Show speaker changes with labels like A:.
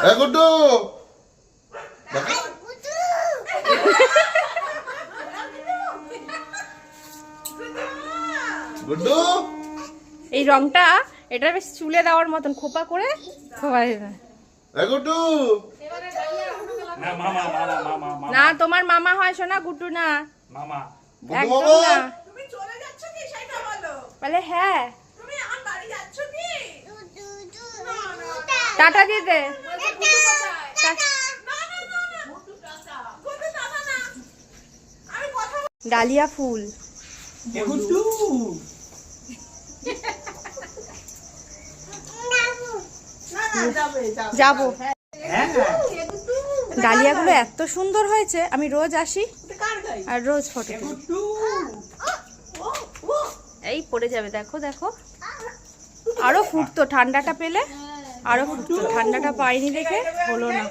A: এ গুড্ডু দেখো গুড্ডু
B: এই রংটা এটা বেশ চুলে দেওয়ার মতন খোপা করে খোপা
A: গুড্ডু
C: না মামা
B: না তোমার মামা হয় শোনা গুটু না।
C: মামা।
A: গুড্ডু
B: একদম না।
D: তুমি চলে যাচ্ছ কি সেটা বলো।
B: বলে হ্যাঁ।
D: তুমি আমার বাড়ি যাচ্ছ কি?
B: টাটা দিয়ে দে। ডালিয়া ফুল।
C: এগুটু
D: না না যাবে। যাবে
B: যাব
C: হ্যাঁ।
B: ডালিয়াগুলো এত সুন্দর হয়েছে আমি রোজ আসি। আর রোজ ফটো এই পড়ে যাবে দেখো দেখো। আরও ফুটতো ঠান্ডাটা পেলে। আরও ঠান্ডাটা পাইনি দেখে হলো না।